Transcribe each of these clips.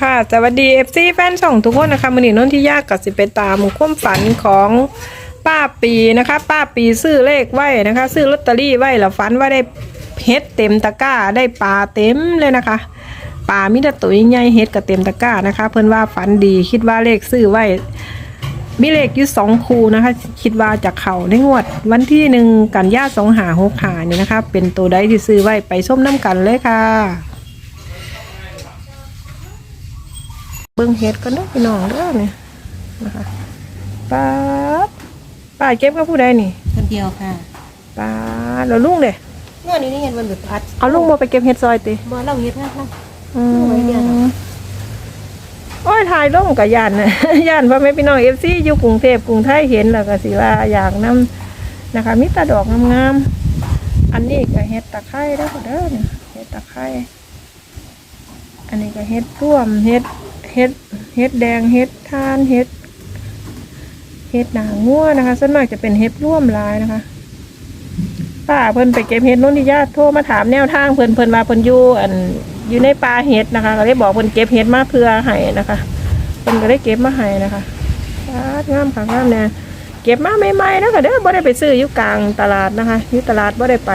ค่ะสวัสดีเอฟซีแฟนช่องทุกคนนะคะมือนี้นที่ยากกับสิไปตามความฝันของป้าปีนะคะ ป้าปีซื้อเลขไว้นะคะ ซื้อลอตเตอรี่ไว้แล้วฝันว่าได้เฮ็ดเต็มตะกร้าได้ปลาเต็มเลยนะคะปลามิตรตัวใหญ่เฮ็ดกับเต็มตะกร้านะคะ เพิ่นว่าฝันดีคิดว่าเลขซื้อไว้มีเลขอยู่สองคูนะคะ คิดว่าจะเข่าในงวด วันที่หนึ่งกันยาสองหาหกหานี่นะคะ เป็นตัวใดที่ซื้อไว้ไปส้มน้ำกันเลยค่ะ เบิ่งเห็ดกันเด้อพี่น้องเด้อเนี่ยนะคะป้าดป้าเก็บกับผู้ใดนี่คนเดียวค่ะป้าดแล้วลุงเด้เมื่อนี้นี่เห็นวันหยุดพัดเอาลุงมาไปเก็บเห็ดซอยติบ่เล่าเฮ็ดงานเนาะอืไว้เดี๋ยวมเนาะโอ้ยถ่ายลงกับยานนะยานพ่อแม่พี่น้องเอฟซีอยู่กรุงเทพกรุงไทยเห็นแล้วก็สิว่าอยากนํนะคะมีแตาดอกงามๆอันนี้ก็เห็ดตะไคร้เด้อค่ะเด้อเนี่ยเห็ดตะไคร้อันนี้ก็เห็ดร่วมเห็ด เห็ดเห็ดแดงเห็ดทานเห็ดเห็ดหนางัวนะคะส่วนมากจะเป็นเห็ดร่วมลายนะคะป้าเพิ่นไปเก็บเห็ดโน้นที่ญาติโทรมาถามแนวทางเพิ่นเพิ่นว่าเพิ่นอยู่อันอยู่ในป่าเห็ดนะคะก็เลยบอกเพิ่นเก็บเห็ดมาเพื่อให้นะคะเพิ่นก็ได้เก็บมาให้นะคะปาดงามค่ะงามแน่เก็บมาใหม่ๆนะคะเด้อบ่ได้ไปซื้ออยู่กลางตลาดนะคะอยู่ตลาดบ่ได้ไป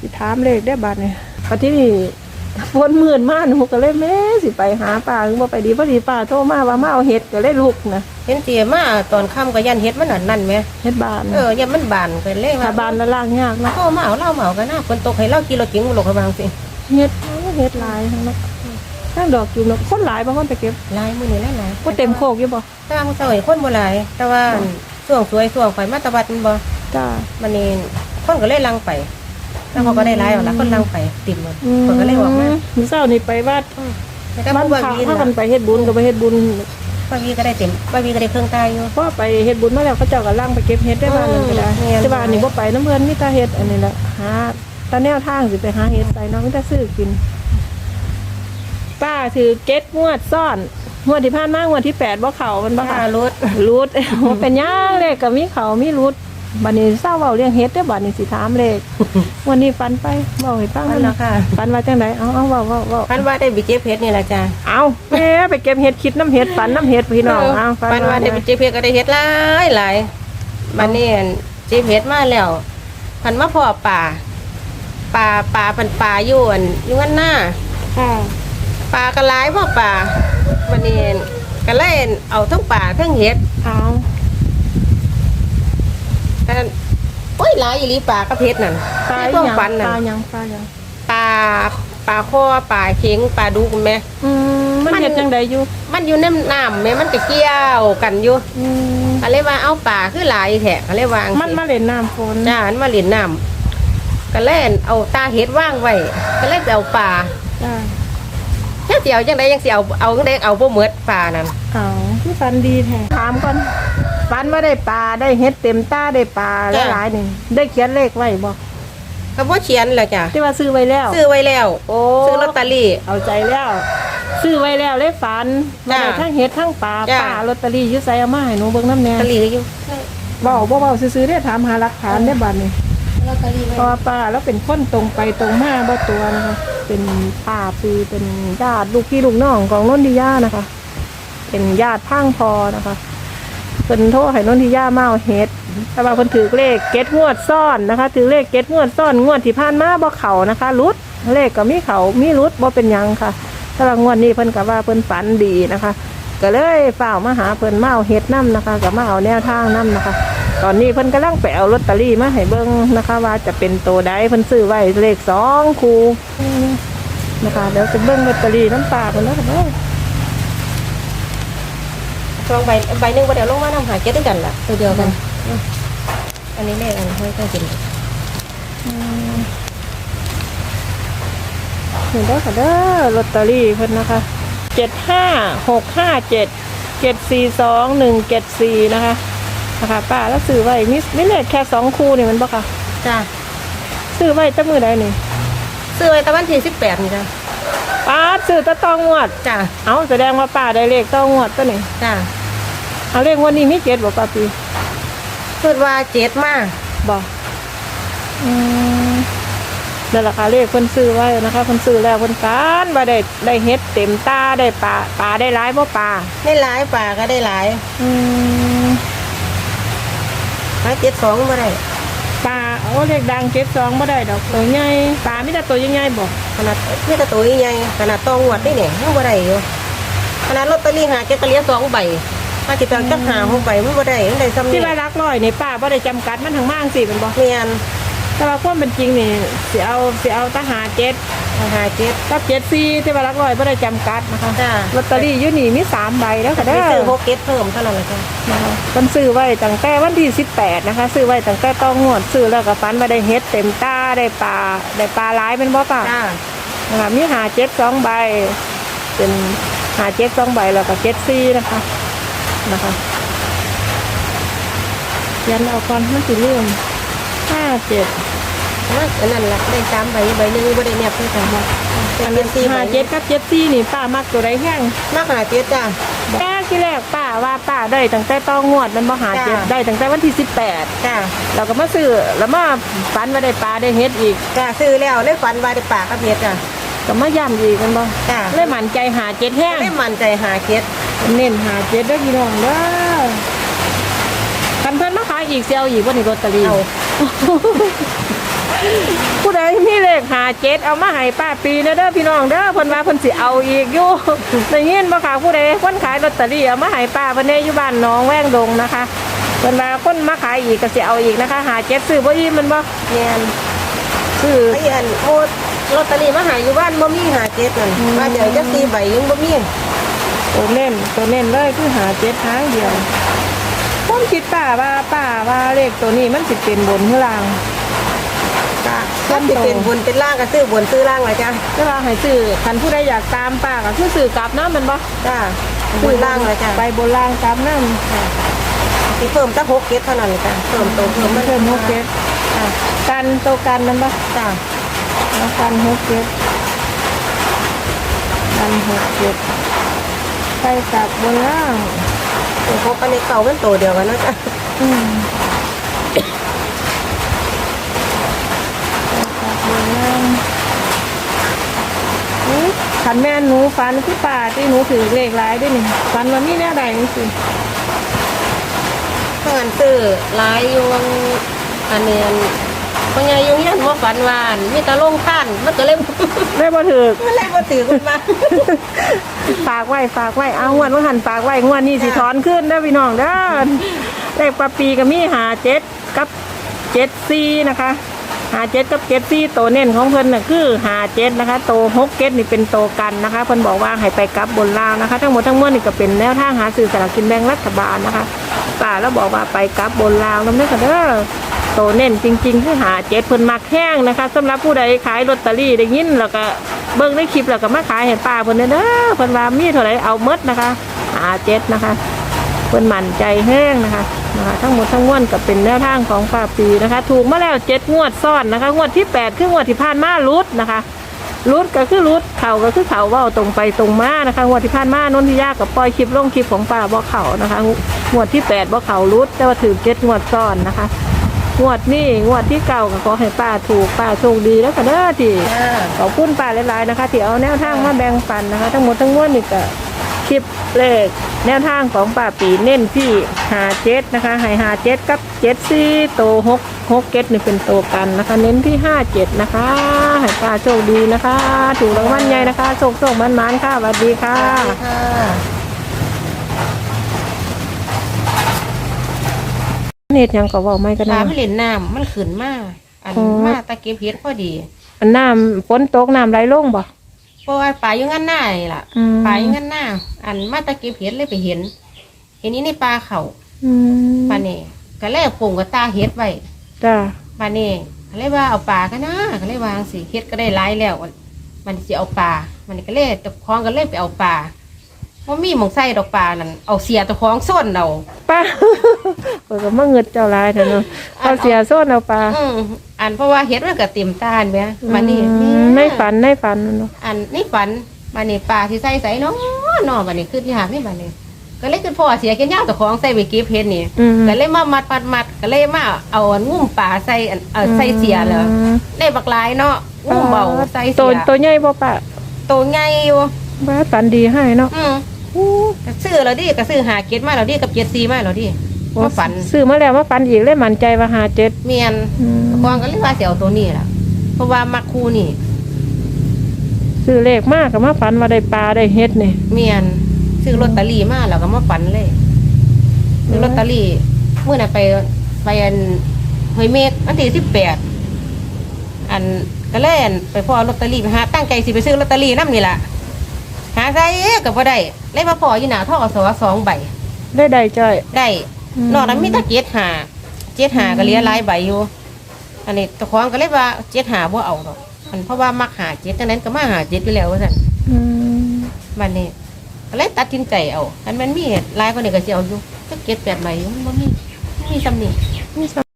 สิถามเลขได้บัดเนี่ยพอที่นี่ ฝนมื่นมากหนูก็เลยแม่สิไปหาป้าคือบ่ไปดีพอดีป้าโทรมาว่ามาเอาเห็ดก็เลยลุกนะเห็นเสียมาตอนค่ำก็ยันเฮ็ดมันนั่นนั่นแหมเฮ็ดบานเออยันมันบานกันเลยว่าถ้าบานแล้วล่างยากนะเฮามาเอาเหล้ามาเอากันนะฝนตกให้เหล้ากินเราจริงบ่ลงกระบางสิเฮ็ดเฮ็ดหลายทั้งนั้นทั้งดอกจุ่มแล้วคนหลายบางคนไปเก็บหลายมื้อนี้หลายๆก็เต็มโคกอยู่บ่แต่ว่ามื้อเช้านี่คนบ่หลาย แต่ว่าช่วงสวยช่วงข่อยมาตะวัดมันบ่จ้ามันนี่คนก็เลยลังไป แล้วเขาก็ได้หลายเอาละคนลังไปติดหมดคนก็เลยออกมามื้อเช้านี่ไปวัดแต่บ้านผู้ว่าพระวีพาน่ะกันไปเฮ็ดบุญก็ไปเฮ็ดบุญว่าวีก็ได้เต็มว่าวีก็ได้เครื่องตายอยู่พอไปเฮ็ดบุญมาแล้วเขาเจ้าก็ล่างไปเก็บเฮ็ดได้บ้านนึงก็ได้อืมแต่ว่าอันนี้บ่ไปน้ำเพิ่นมีแต่เฮ็ดอันนี้แหละหาแตาแนวทางสิไปหาเฮ็ดไปเนาะมีแต่ซื้อกิน ป้าถือเก็ตงวดซ่อนงวดที่ผ่านมางวดที่แปดบ่เข้ามันบ่ค่าค่ะรถรูดว่าเป็นหย่างเลขก็มีเขามีรูด บัดนี้เศร้าเว้าเรื่องเฮ็ดเด้อบัดนี้สิถามเลข วันนี้ฟันไปเว้าให้ฟังฟันแล้วค่ะ ฟันว่าจังไดเอาเอาเว้าเว้าเว้าพันว่าได้บิเจเพชรนี่แหละจ้าเอาแม่ไปเก็บเฮ็ดคิดน้ำเฮ็ดฝันน้ำเฮ็ดพี่น้องเอาปันว่าได้เป็นเจเพชรก็ได้เฮ็ดหลายหลายมันนี่เจเพชรมาแล้วพันมาพ่อป่าป่าป่าพันป่าอยู่อันอยู่งั้นหน้าค่ะป่าก็หลายพ่อป่ามันนี่ก็เล่นเอาทั้งป่าทั้งเฮ็ดเอา กันโอ้ยหลายอีหลีป่ากับเพชรนั่นปลาในหพวกยังฟันปน่ะลาหยังปลาหยังป่าป่าคอป่าเข็งป่าดุกแม่ อืมมันมัน เฮ็ดจังไดอยู่มันอยู่ในน้ำแม่มันก็เกี่ยวกันอยู่อืมก็เลยว่าเอาป่าคือหลายแท้ก็เลยว่าจังมันซี้มาเล่นน้ำฝนจ้าอันมาเล่นน้ำก็เล่นเอาตาเห็ดว่างไว้ก็เล่นเอาป่าจ้าแค่เสียวจังไดยังเสียวเอาจังไดเอาบ่หมดป่านั่นเอาที่ฟันดีแท้ถามก่อน ฟันว่าได้ปลาได้เฮ็ดเต็มตาได้ปลาหลายๆนี่ได้เขียนเลขไว้บ่ก็บ่เขียนแล้วจ้ะที่ว่าซื้อไว้แล้ว ซื้อไว้แล้วโอ้ซื้อลอตเตอรี่ เอาใจแล้ว ซื้อไว้แล้วเลยฝันจ้ะมาได้ทั้งเฮ็ดทั้งปลาจ้ะ ปลาลอตเตอรี่อยุ่ใส่เอามาให้หนูเบิ่งน้ำแหน่ลอตเตอรี่อยู่เว้าบ่เว้าซื้อๆได้ถามหาหลักฐานได้บัดนี้ลอตเตอรี่เพราะว่าป้าแล้วเป็นคนตรงไปตรงมาบ่ตัวนะคะเป็นป้าปีเป็นญาติลูกพี่ลูกน้องของนนทิยานะคะ เป็นญาติพังพอนะคะ เพิ่นโทรให้นนทิยามาเอาเฮ็ดแต่ว่าเพิ่นถือเลขเก็ตงวดซ่อนนะคะ ถือเลขเก็ตงวดซ่อนงวดที่ผ่านมาบ่เข้านะคะรุดเลขก็มีเขามีรุดบ่เป็นหยังค่ะแต่ว่างวดนี้เพิ่นก็ว่าเพิ่นฝันดีนะคะ ก็เลยฝ่าวมาหาเพิ่นมาเอาเฮ็ดนํนะคะก็มาเอาแนวทางนํนะคะ ตอนนี้เพิ่นกำลังไปเอาลอตเตอรี่มาให้เบิ่งนะคะ ว่าจะเป็นตัวใดเพิ่นซื้อไว้เลขสองคูนะคะเดี๋ยวจะเบิ่งลอตเตอรี่น้ำปลาเพิ่นแล้วกันเด้อ ซองใบใบหนึงบ่ได้เอาลงมานำหาเก็ดด้วยกันล่ะตัวเดียวกันอืมอันนี้เลขอันนี้ค่อยๆกินเห็นได้อค่ะเด้อลอตเตอรี่เพิ่นนะคะเจ็ดห้าหกห้าเจ็ดเจ็ดสี่สองหนึ่งเจ็ดสี่นะคะนะคะป้าแล้วซื้อไว้มีมีเลขแค่สองคูนี่มันบ่ค่ะจ้าซื้อไว้ตั้งมือใดนี่ซื้อไว้ตะวันที่18นี่จ้ะป้าซื้อแตะตองงวดจ้าเอาแสดงว่าป้าได้เลขตองงวดตัวนี้จ้า เอาเลขงวันนี้มีเจ็ดบ่ป้าปีคิดว่าเจ็ดมาบอกอืมนั่นแหละค่ะเลขเพิ่นซื้อไว้นะคะเพิ่นซื้อแล้วเพิ่นการว่าได้ได้เฮ็ดเต็มตาได้ปลาปลาได้หลายบ่ปลาได้หลายป่าก็ได้หลายอืมหาเจ็ดสองมาได้ปลาโอ้เลขดังเจ็ดสองบ่ได้ดอกตัวใหญ่ปลามีแต่ตัวใหญ่ๆบ่ขนาดนี่ตะตัวใหญ่ขนาดตองหวดนี่เนี่ยยังบ่ได้อยู่ขนาดลอตเตอรี่หาเจ็ดกะเหลียสองใบ มาติดต่อจักหาหกใบมันบ่ได้มันได้ซ้ำที่นี่ว่ารักร้อยนี่ป้าบ่ได้จำกัดมันทั้งมางสิเป็นบ่เมียนแต่ว่าความเป็นจริงนี่สิเอาสิเอาทหารเจ็ดหาเจ็ดกับเจ็ดสี่ที่ว่ารักร้อยบ่ได้จำกัดนะคะจ้าลอตเตอรี่อยู่นี่มีสามใบแล้วค่ะได้เด้อ ซื้อหกเจ็ดเพิ่มเท่านั้นแหละจ้ะนะคะเพิ่นซื้อไว้ตั้งแต่วันที่ 18 นะคะ ซื้อไว้ตั้งแต่ต้องงวดซื้อแล้วก็ฝันว่าได้เฮ็ดเต็มตาได้ปลาได้ปลาหลายเป็นบ่ป้าจ้านะคะมีหาเจ็ดสองใบ เป็นหาเจ็ดสองใบแล้วก็เจ็ดสี่นะคะ นะคะยันเอาก่อนมันสิเรื่องห้าเจ็ดว่าอันนั้นล่ะได้สามใบใบหนึ่งบ่ได้เนี่ยเพิ่นกันว่าเป็นเงินสี่ใบห้าเจ็ดกับเจ็ดสี่นี่ป้ามักตัวใดแห้งนักหาเจ็ดจ้าแรกที่แรกป้าว่าป้าได้ตั้งแต่ต้องงวดมันมาหาเจ็ดจ้ะได้ตั้งแต่วันที่สิบแปดจ้าเราก็มาซื้อแล้วมาฝันว่าได้ปลาได้เฮ็ดอีกจ้าซื้อแล้วเลยฝันว่าได้ปลากับเห็ดจ้าก็มาย่ำอีกกันบ่จ้าเลยหมั่นใจหาเจ็ดแห้งได้มั่นใจหาเจ็ด เน้นหาเจ็ดเด้อพี่น้องเด้อคันเพิ่นมาขายอีกเซลอีกบ่นี่ลอตเตอรี่เอา ผู้ใดมีเลขหาเจ็ดเอามาให้ป้าปีนะเด้อพี่น้องเด้อเพิ่นว่าเพิ่นสิเอาอีกอยู่ ได้ยินบ่ค่ะผู้ใดคนขายลอตเตอรี่เอามาให้ป้าเพิ่นเด้อยู่บ้านหนองแว้งดงนะคะเพิ่นว่าคนมาขายอีกก็สิเอาอีกนะคะหาเจ็ดซื้อบ่อิ่มมันบ่เนียนซื้อ ไอ้อันโอ้ลอตเตอรี่มาหาอยู่บ้านบ่มีหาเจ็ดนั่นอืมว่าเดี๋ยวจะตีใบยังบ่มี ตัวเน้นตัวเน้นเลยคือหาเจ็ดทางเดียวผมคิดป้าว่าป้าว่าเลขตัวนี้มันสิเป็นบนหรือล่างจ้าถ้าสิเป็นบนเป็นล่างก็ซื้อบนซื้อล่างไว้จ้าก็ว่าให้ซื้อคันผู้ใดอยากตามป้าก็คือซื้อกลับน้ำมันบ่จ้าบนล่างเลยจ้าไปบนล่างกลับน้สิเพิ่มตั้งหกเจ็ดเท่านั้นจ้าเพิ่มโตเพิ่มำมันเพิ่มหกเจ็ดจ้ากันตัวกันมันบ่จ้าแล้วกันหกเจ็ดกันหกเจ็ด ไปกลับบนล่างหกอันนี้เก่าเป็นโตเดียวกันเนาะจ้าอืมไปกลับบนล่างอุ๊ยขันแม่นหนูฟันคือป่าที่หนูถือเลขหลายด้วยนี่ฟันว่ามีแนวใดนี่สิเพื่อนซื้อหลายอยู่วังอันนี้อันเพราะไงยุงยันว่าฝันวาอันมีแตะลงท่านมันก็เลย ได้บ่ถือ มันเลยบ่ถือมันมา ฝากไว้ฝากไว้เอางวดว่าหันฝากไว้งวดนี้สิถอนขึ้นเด้อพี่น้องเด้อเลขปลาปีก็มีหาเจ็ดกับเจ็ดซีนะคะหาเจ็ดกับเจ็ดซีโตวเน้นของเพิ่นน่ะคือหาเจ็ดนะคะโตหกเจ็ดนี่เป็นโตกันนะคะเพิ่นบอกว่าให้ไปกลับบนล่างนะคะ ทั้งหมดทั้งมวลนี่ก็เป็นแนวทางหาสื่อสลากกินแบ่งรัฐบาลนะคะป่าแล้วบอกว่าไปกลับบนล่างน้ำเด้อค่ะเด้อ โตเน้นจริงๆคือหาเจ็ดเพิ่นมักแห้งนะคะสำหรับผู้ใดขายลอตเตอรี่ได้ยินแล้วก็เบิ่งในคลิปแล้วก็มาขายให้ป้าเพิ่นเด้อเด้อเพิ่นว่ามีเท่าไหร่เอาหมดนะคะหาเจ็ดนะคะเพิ่นมั่นใจแห้งนะคะนะคะทั้งหมดทั้งมวลก็เป็นแนวทางของป้าปีนะคะ ถูกมาแล้วเจ็ดงวดซ้อนนะคะ งวดที่แปดคืองวดที่ผ่านมารุดนะคะรุดก็คือรุดเข่าก็คือเข่าว่าตรงไปตรงมานะคะงวดที่ผ่านมานนทิยากับปล่อยคลิปลงคลิปของป้าบ่เข่านะคะงวดที่แปดบ่เข่ารุดแต่ว่าถือเจ็ดงวดซ้อนนะคะ งวดนี้งวดที่เก่าก็ขอให้ป้าถูกป้าโชคดีแล้วก็เด้อที่จ้า ขอบคุณป้าหลายๆนะคะที่เอาแนวทางมาแบ่งปันนะคะ ทั้งหมดทั้งมวลนี่ก็คลิปเลขแนวทางของป้าปีเน้นที่หาเจ็ดนะคะให้หาเจ็ดกับเจ็ดสี่โตหกหกเจ็ดนี่เป็นโตกันนะคะ เน้นที่ห้าเจ็ดนะคะให้ป้าโชคดีนะคะ ถูกรางวัลใหญ่นะคะโชคโชคมันมันๆค่ะสวัสดีค่ะ ค่ะ เน็ตยังก็บอกไม่ก็ปลาได้ไม่เล่นน้ำมันขึ้นมาอันอ๋อมาตะเกียบเห็ดพอดี อันน้ำฝนตกน้ำไหลลงบ่เพราะว่าปลาอยู่งั้นหน้านี่ล่ะอืมปลาอยู่งั้นหน้าอันมาตะเกียบเห็ดเลยไปเห็น เห็นนี้ในปลาเขาอืมปลาเนี่ยก็เลยเอาปุ่งกับตาเห็ดไว้จ้าปลาเนี่ยก็เลยว่าเอาปลากันนะก็เลยวางสิเห็ดก็ได้หลายแล้ว มันจะเอาปลามันก็เลยตะคองก็เลยไปเอาปลา ว่ามีหมองไส้ดอกปลานั่นเอาเสียตะคองส้นเราป้าเปิดก็มาเงิดเจ้าลายเถอะเนาะเอาเสียโซนเอาปลาอืมอันเพราะว่าเห็ดมันก็เต็มตาลแหมมันนี่อืมในฝันในฝันเนาะอันนี่ฝันมันนี่ปลาที่ใส่ใส่เนาะเนาะมันนี่คือที่หาไม่บันนี่ก็เลยคือพ่อเสียแก่ย่างตะของใส่ไปเก็บเห็ดนี่อืมก็เลยมามัดมัดมัดก็เลยมาเอาอันงุ่มปลาใส่อันเออใส่เสียเลยอืมได้บักหลายเนาะอุ้มเบาใส่ตัวเสียตัวใหญ่บ่ปะตัวใหญ่อยู่บ้าปันดีให้เนาะอืมอู้ ก็ซื้อแล้วดิก็ซื้อหาเก็ดมาแล้วดิกับเจ็ดซีมาแล้วดิมาฝันซื้อมาแล้วมาปันอีกเลยมั่นใจว่าหาเจ็ดเมียนอืมกองก็เลยว่าสิเอาตัวนี้ล่ะ เพราะว่ามักคู่นี่ซื้อเลขมากกับมาฝันว่าได้ปลาได้เฮ็ดนี่เมียนซื้อลอตเตอรี่มาแล้วก็มาฝันเลยซื้อลอตเตอรี่เมื่อน่ะไปไปอันหอยเมฆอันที่สิบแปดอันก็เล่นไปพ่อลอตเตอรี่ไปหาตั้งใจสิไปซื้อลอตเตอรี่น้ำนี่ล่ะ หาได้ก็บ่ได้เลยมาพออยู่หน้าท่อสอสองใบ ได้ได้จ้อย ได้อืมนอกนั้นมีแต่เจ็ดหาเจ็ดหาก็เหลี้ยหลายใบอยู่ อันนี้ตะควงก็เลยว่าเจ็ดหาบ่เอาดอกอันเพราะว่ามักหาเจ็ดจังนั้นก็มาหาเจ็ดอยู่แล้วว่าซั่นอืมมันนี่ก็เลยตัดสินใจเอาอันมันมีหลายกว่านี้ก็สิเอาอยู่จักเจ็ดแปดใบอยู่มันบ่มีมีซ้ำนี่นี่